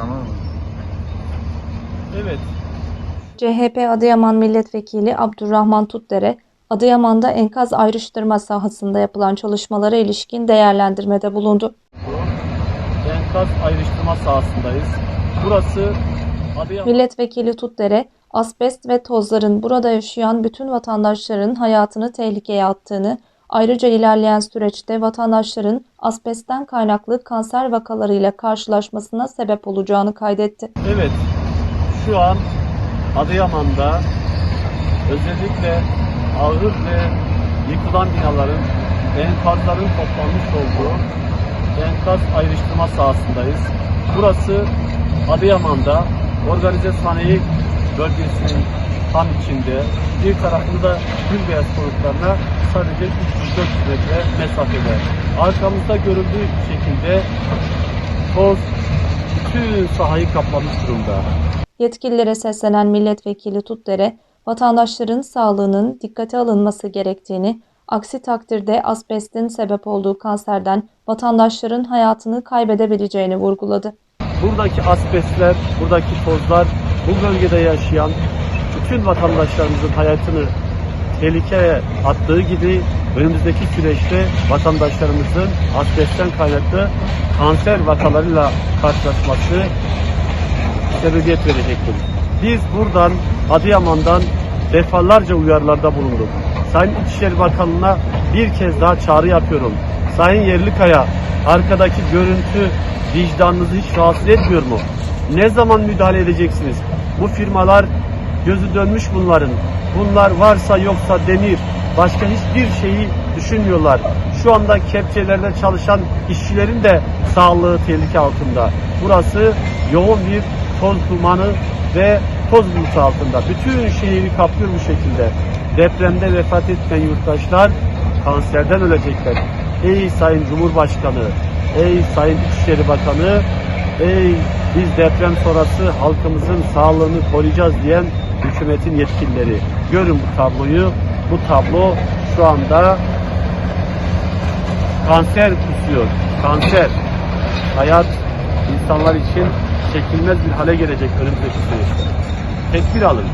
Tamam. Evet. CHP Adıyaman Milletvekili Abdurrahman Tutdere, Adıyaman'da enkaz ayrıştırma sahasında yapılan çalışmalara ilişkin değerlendirmede bulundu. Bu enkaz ayrıştırma sahasındayız. Burası Adıyaman Milletvekili Tutdere, asbest ve tozların burada yaşayan bütün vatandaşların hayatını tehlikeye attığını, ayrıca ilerleyen süreçte vatandaşların asbestten kaynaklı kanser vakalarıyla karşılaşmasına sebep olacağını kaydetti. Evet, şu an Adıyaman'da özellikle ağır ve yıkılan binaların enkazların toplanmış olduğu enkaz ayrıştırma sahasındayız. Burası Adıyaman'da organize sanayi bölgesinin tam içinde. Bir tarafında Gülbeyaz konutlarına sadece 300-400 metre mesafede. Arkamızda görüldüğü şekilde toz bütün sahayı kaplamış durumda. Yetkililere seslenen milletvekili Tutdere, vatandaşların sağlığının dikkate alınması gerektiğini, aksi takdirde asbestin sebep olduğu kanserden vatandaşların hayatını kaybedebileceğini vurguladı. buradaki asbestler, buradaki tozlar bu bölgede yaşayan bütün vatandaşlarımızın hayatını tehlikeye attığı gibi önümüzdeki süreçte vatandaşlarımızın asbestten kaynaklı kanser vakalarıyla karşılaşması sebebiyet verecektir. Biz buradan Adıyaman'dan defalarca uyarılarda bulunduk. Sayın İçişleri Bakanı'na bir kez daha çağrı yapıyorum. Sayın Yerlikaya, arkadaki görüntü vicdanınızı hiç rahatsız etmiyor mu? Ne zaman müdahale edeceksiniz? Bu firmalar gözü dönmüş bunların. Bunlar varsa yoksa demir. Başka hiçbir şeyi düşünmüyorlar. Şu anda kepçelerde çalışan işçilerin de sağlığı tehlike altında. Burası yoğun bir toz dumanı ve toz bulutu altında. Bütün şehri kaplıyor bu şekilde. Depremde vefat etmeyen yurttaşlar kanserden ölecekler. Ey Sayın Cumhurbaşkanı, ey Sayın İçişleri Bakanı, ey biz deprem sonrası halkımızın sağlığını koruyacağız diyen hükümetin yetkilileri. Görün bu tabloyu. Bu tablo şu anda kanser kusuyor. Kanser. Hayat insanlar için çekilmez bir hale gelecek önümüzdeki süreçte. Tedbir alın.